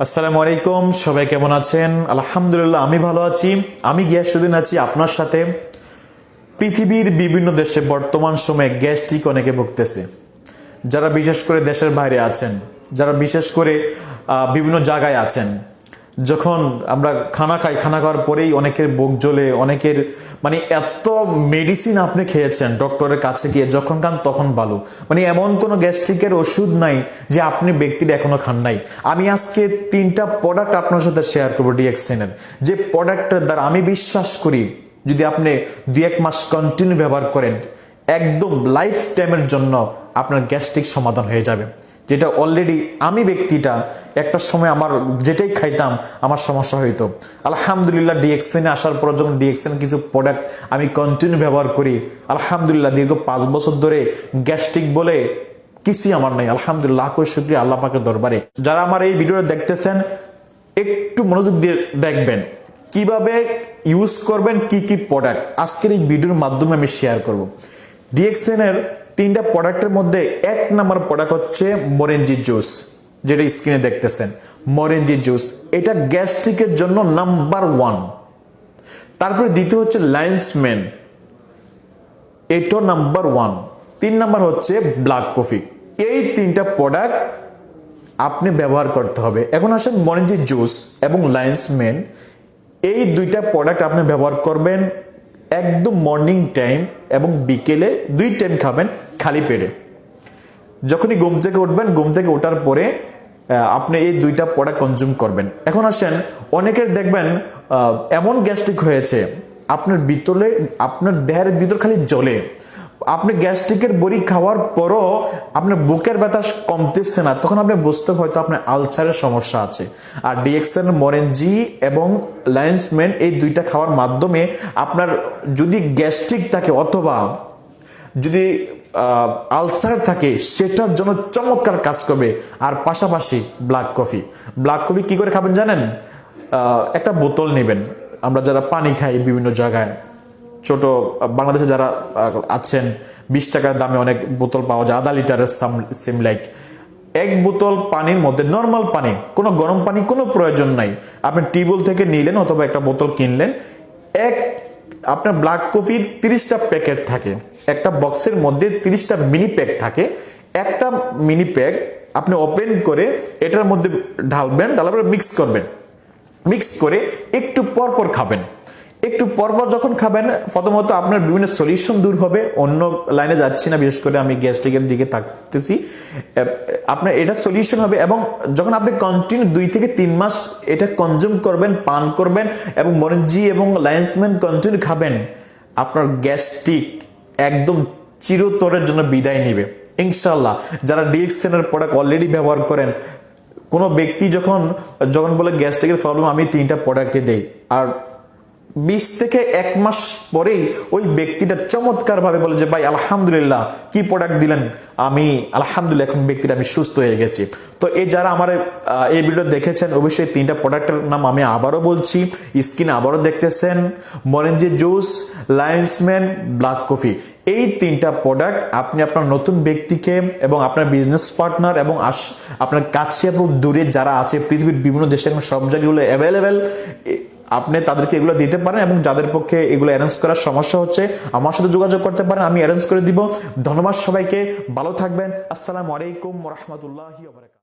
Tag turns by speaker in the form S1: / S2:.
S1: আসসালামু আলাইকুম, সবাই কেমন আছেন? আলহামদুলিল্লাহ, আমি ভালো আছি। আমি গিয়াসুদ্দিন আছি আপনার সাথে। পৃথিবীর বিভিন্ন দেশে বর্তমান সময়ে গ্যাস্ট্রিক অনেকে ভুগতেছে। যারা বিশেষ করে দেশের বাইরে আছেন, যারা বিশেষ করে বিভিন্ন জায়গায় আছেন যখন আমরা খানা খাই, খানা খাওয়ার পরেই অনেকের বুক জ্বলে, অনেকের মানে এত মেডিসিন আপনি খেয়েছেন ডক্টরের কাছে গিয়ে, যখন খান তখন ভালো। মানে এমন কোনো গ্যাস্ট্রিকের ওষুধ নাই যে আপনি ব্যক্তিটা এখনও খান নাই। আমি আজকে তিনটা প্রোডাক্ট আপনার সাথে শেয়ার করব ডিএক্সেনের যে প্রোডাক্টের দ্বারা আমি বিশ্বাস করি, যদি আপনি দুই এক মাস কন্টিনিউ ব্যবহার করেন একদম লাইফ টাইমের জন্য আপনার গ্যাস্ট্রিক সমাধান হয়ে যাবে। যেটা অলরেডি আমি ব্যক্তিটা, একটা সময় আমার যেটাই খাইতাম, আমার সমস্যা হইতো। আলহামদুলিল্লাহ ডিএক্সেনে আসার পর যখন ডিএক্সেন কিছু প্রোডাক্ট আমি কন্টিনিউ ব্যবহার করি, আলহামদুলিল্লাহ, দীর্ঘ পাঁচ বছর ধরে গ্যাস্ট্রিক বলে কিছুই আমার নাই। আলহামদুলিল্লাহ করে শুক্রিয়া আল্লাহ পাকের দরবারে। যারা আমার এই ভিডিওটা দেখতেছেন, একটু মনোযোগ দিয়ে দেখবেন, কীভাবে ইউজ করবেন, কি কি প্রোডাক্ট আজকের এই ভিডিওর মাধ্যমে আমি শেয়ার করব। ডিএক্সএন এর তিনটা প্রোডাক্টের মধ্যে এক নাম্বার প্রোডাক্ট হচ্ছে মরেঞ্জি জুস যেটা স্ক্রিনে দেখতেছেন। মরেঞ্জি জুস এটা গ্যাস্ট্রিকের জন্য নাম্বার ওয়ান তারপরে দ্বিতীয় হচ্ছে লাইন্সম্যান এটা নাম্বার ওয়ান তিন নাম্বার হচ্ছে ব্ল্যাক কফি এই তিনটা প্রোডাক্ট আপনি ব্যবহার করতে হবে। এখন আসেন মরেঞ্জি জুস এবং লাইন্সম্যান এই দুইটা প্রোডাক্ট আপনি ব্যবহার করবেন একদম মর্নিং টাইম এবং বিকেলে দুই টাইম খাবেন খালি পেটে। যখনই ঘুম থেকে উঠবেন, ঘুম থেকে ওঠার পরে আপনি এই দুইটা পড়া কনজিউম করবেন। এখন আসেন, অনেকের দেখবেন এমন গ্যাস্ট্রিক হয়েছে, আপনার ভিতরে, আপনার দেহের ভিতর খালি জ্বলে। আপনি গ্যাস্ট্রিকের বড়ি খাওয়ার পরও আপনার বুকের ব্যথা কমতেছে না, তখন আপনি বুঝতে হয়তো আপনার আলসারের সমস্যা আছে। আর ডিএক্সএন মরেনজি এবং লাইন্সম্যান এই দুইটা খাওয়ার মাধ্যমে আপনার যদি গ্যাস্ট্রিক থাকে অথবা যদি আলসার থাকে, সেটার জন্য চমৎকার কাজ করবে। আর পাশাপাশি ব্ল্যাক কফি। ব্ল্যাক কফি কি করে খাবেন জানেন? একটা বোতল নেবেন। আমরা যারা পানি খাই বিভিন্ন জায়গায় ছোট বাংলাদেশে যারা আছেন, বিশ টাকার দামে অনেক বোতল পাওয়া যায়, আধা লিটারের সেম লাইক এক বোতল পানির মধ্যে নর্মাল পানি, কোনো গরম পানি কোনো প্রয়োজন নাই। আপনি টিউবওয়েল থেকে নিলেন অথবা একটা বোতল কিনলেন, এক, আপনার ব্ল্যাক কফির তিরিশটা প্যাকেট থাকে। একটা বক্সের মধ্যে তিরিশটা মিনি প্যাক থাকে। একটা মিনি প্যাক আপনি ওপেন করে এটার মধ্যে ঢালবেন, ঢালার পরে মিক্স করবেন। মিক্স করে একটু পর পর খাবেন। একটু পরপর যখন খাবেন, প্রথমত আপনার বিভিন্ন সলিউশন দূর হবে। অন্য লাইনে যাচ্ছি না, বিশেষ করে আমি গ্যাস্ট্রিকের দিকে থাকতেছি। আপনার এটা সলিউশন হবে এবং যখন আপনি কন্টিনিউ দুই থেকে তিন মাস এটা কনজিউম করবেন, পান করবেন এবং মরেঞ্জি এবং লাইন্সম্যান কন্টিনিউ খাবেন, আপনার গ্যাস্ট্রিক একদম চিরতরের জন্য বিদায় নিবে। ইনশাল্লাহ যারা ডিএক্সেনের প্রোডাক্ট অলরেডি ব্যবহার করেন, কোনো ব্যক্তি যখন যখন বলে গ্যাস্ট্রিকের প্রবলেম আমি তিনটা প্রোডাক্টে দেই। আর বিশ থেকে এক মাস পরেই ওই ব্যক্তিটা চমৎকার ভাবে বলে যে, ভাই, আলহামদুলিল্লাহ, কি প্রোডাক্ট দিলেন? আমি, আলহামদুলিল্লাহ, এখন ব্যক্তিটা আমি সুস্থ হয়ে গেছি। তো এই যারা আমার এই ভিডিও দেখেছেন, অবশ্যই তিনটা প্রোডাক্টের নাম আমি আবারও বলছি। স্কিন আবারও দেখতেছেন, মরেঞ্জি জুস লায়ন্সম্যান ব্ল্যাক কফি এই তিনটা প্রোডাক্ট আপনি আপনার নতুন ব্যক্তিকে এবং আপনার বিজনেস পার্টনার এবং আপনার কাছে এবং দূরে যারা আছে, পৃথিবীর বিভিন্ন দেশে এবং সব জায়গাগুলো অ্যাভেলেবেল আপনি তাদেরকে এগুলো দিতে পারেন এবং যাদের পক্ষে এগুলো অ্যারেঞ্জ করার সমস্যা হচ্ছে, আমার সাথে যোগাযোগ করতে পারেন, আমি অ্যারেঞ্জ করে দিব। ধন্যবাদ সবাইকে, ভালো থাকবেন। আসসালামু আলাইকুম রহমতুল্লাহ